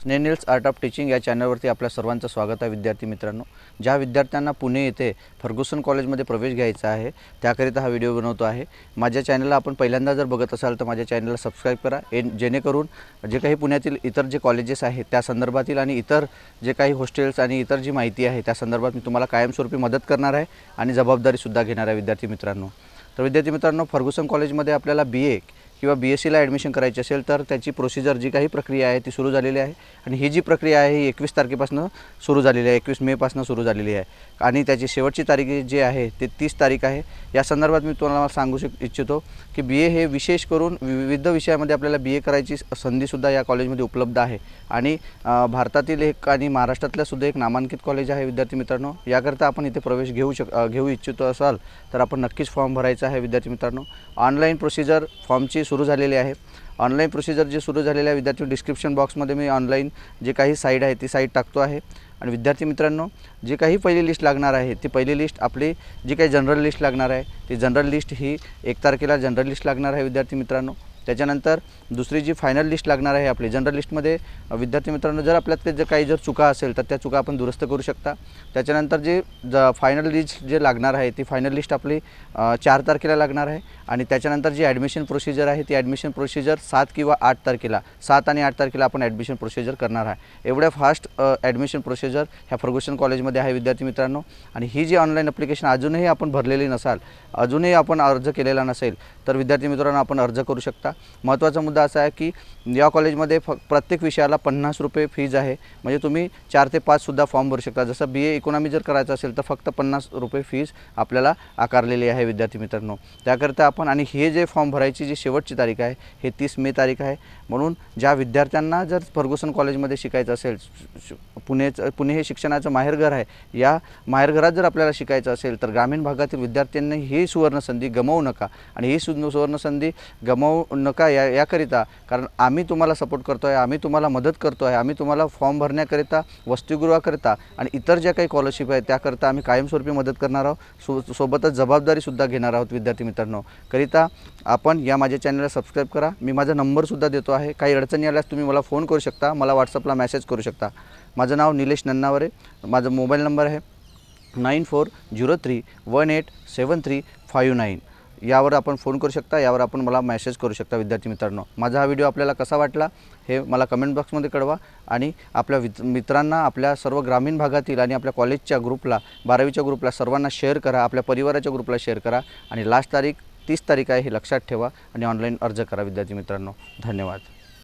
स्नेनिल्स art of teaching या चॅनलवरती आपल्या सर्वांचं स्वागत आहे विद्यार्थी मित्रांनो. ज्या विद्यार्थ्यांना पुणे येथे फर्ग्युसन कॉलेजमध्ये प्रवेश घ्यायचा आहे त्याकरिता हा व्हिडिओ बनवतो आहे. माझ्या चॅनलला आपण पहिल्यांदा जर बघत असाल तर माझ्या चॅनलला सबस्क्राईब करा. ए जेणेकरून जे काही पुण्यातील इतर जे कॉलेजेस आहेत त्या संदर्भातील आणि इतर जे काही हॉस्टेल्स आणि इतर जी माहिती आहे त्या संदर्भात मी तुम्हाला कायमस्वरूपी मदत करणार आहे आणि जबाबदारीसुद्धा घेणार आहे विद्यार्थी मित्रांनो. तर विद्यार्थी मित्रांनो फर्ग्युसन कॉलेजमध्ये आपल्याला बी ए किंवा बी एस सीला ॲडमिशन करायची असेल तर त्याची प्रोसिजर जी काही प्रक्रिया आहे ती सुरू झालेली आहे. आणि ही जी प्रक्रिया आहे ही एकवीस तारखेपासून सुरू झालेली आहे. एकवीस मेपासून सुरू झालेली आहे. आणि त्याची शेवटची तारीख जी आहे ते तीस तारीख आहे. या संदर्भात मी तुम्हाला सांगू शक इच्छितो की बी ए हे विशेष करून विविध विषयामध्ये आपल्याला बी ए करायची संधीसुद्धा या कॉलेजमध्ये उपलब्ध आहे. आणि भारतातील एक आणि महाराष्ट्रातल्यासुद्धा एक नामांकित कॉलेज आहे विद्यार्थी मित्रांनो. याकरता आपण इथे प्रवेश घेऊ शक घेऊ इच्छितो असाल तर आपण नक्कीच फॉर्म भरायचा आहे विद्यार्थी मित्रांनो. ऑनलाईन प्रोसिजर फॉर्मची सुरू झालेली आहे. ऑनलाईन प्रोसिजर जे सुरू झालेले आहे विद्यार्थी डिस्क्रिप्शन बॉक्समध्ये मी ऑनलाईन जे काही साईट आहे ती साईट टाकतो आहे. आणि विद्यार्थी मित्रांनो जी काही पहिली लिस्ट लागणार आहे ती पहिली लिस्ट आपली जी काही जनरल लिस्ट लागणार आहे ती जनरल लिस्ट ही एक तारखेला जनरल लिस्ट लागणार आहे विद्यार्थी मित्रांनो. त्याच्यानंतर दुसरी जी फायनल लिस्ट लागणार आहे आपली जनरल लिस्टमध्ये विद्यार्थी मित्रांनो जर आपल्यात जर काही जर चुका असेल तर त्या चुका आपण दुरुस्त करू शकता. त्याच्यानंतर जे ज फायनल लिस्ट जे लागणार आहे ती फायनल लिस्ट आपली चार तारखेला लागणार आहे. आणि त्याच्यानंतर जी ॲडमिशन प्रोसिजर आहे ती ॲडमिशन प्रोसिजर सात किंवा आठ तारखेला सात आणि आठ तारखेला आपण ॲडमिशन प्रोसिजर करणार आहे. एवढ्या फास्ट ॲडमिशन प्रोसिजर ह्या फर्ग्युसन कॉलेजमध्ये आहे विद्यार्थी मित्रांनो. आणि ही जी ऑनलाईन अप्लिकेशन अजूनही आपण भरलेली नसाल अजूनही आपण अर्ज केलेला नसेल तर विद्यार्थी मित्रांनो आपण अर्ज करू शकता. महत्त्वाचा मुद्दा असा आहे की या कॉलेजमध्ये फ प्रत्येक विषयाला पन्नास रुपये फीज आहे. म्हणजे तुम्ही चार ते पाचसुद्धा फॉर्म भरू शकता. जसं बी ए इकॉनॉमी जर करायचं असेल तर फक्त पन्नास रुपये फीज आपल्याला आकारलेली आहे विद्यार्थी मित्रांनो. त्याकरिता आपण आणि हे जे फॉर्म भरायची जी शेवटची तारीख आहे हे तीस मे तारीख आहे. म्हणून ज्या विद्यार्थ्यांना जर फर्गुसन कॉलेजमध्ये शिकायचं असेल पुणेचं पुणे हे शिक्षणाचं माहेरघर आहे या माहेरघरात जर आपल्याला शिकायचं असेल तर ग्रामीण भागातील विद्यार्थ्यांनी ही सुवर्णसंधी गमावू नका. आणि ही सु सुवर्णसंधी गमावू नका या याकरिता. कारण आम्ही तुम्हाला सपोर्ट करतो आहे आम्ही तुम्हाला मदत करतो आहे आम्ही तुम्हाला फॉर्म भरण्याकरिता वसतिगृहाकरिता आणि इतर ज्या काही स्कॉलरशिप आहेत त्याकरिता आम्ही कायमस्वरूपी मदत करणार आहोत. सो सोबतच जबाबदारीसुद्धा घेणार आहोत विद्यार्थी मित्रांनो. करिता आपण या माझ्या चॅनलला सबस्क्राईब करा. मी माझा नंबरसुद्धा देतो आहे. काही अडचणी आल्यास तुम्ही मला फोन करू शकता मला व्हॉट्सअपला मेसेज करू शकता. माझं नाव निलेश नन्नावरे. माझा मोबाईल नंबर आहे nine four zero three one eight seven three five nine यावर आपण फोन करू शकता यावर आपण मला मेसेज करू शकता विद्यार्थी मित्रांनो. माझा हा व्हिडिओ आपल्याला कसा वाटला हे मला कमेंट बॉक्समध्ये कळवा आणि आपल्या वित मित्रांना आपल्या सर्व ग्रामीण भागातील आणि आपल्या कॉलेजच्या ग्रुपला बारावीच्या ग्रुपला सर्वांना शेअर करा आपल्या परिवाराच्या ग्रुपला शेअर करा आणि लास्ट तारीख तीस तारीख आहे हे लक्षात ठेवा आणि ऑनलाईन अर्ज करा विद्यार्थी मित्रांनो. धन्यवाद.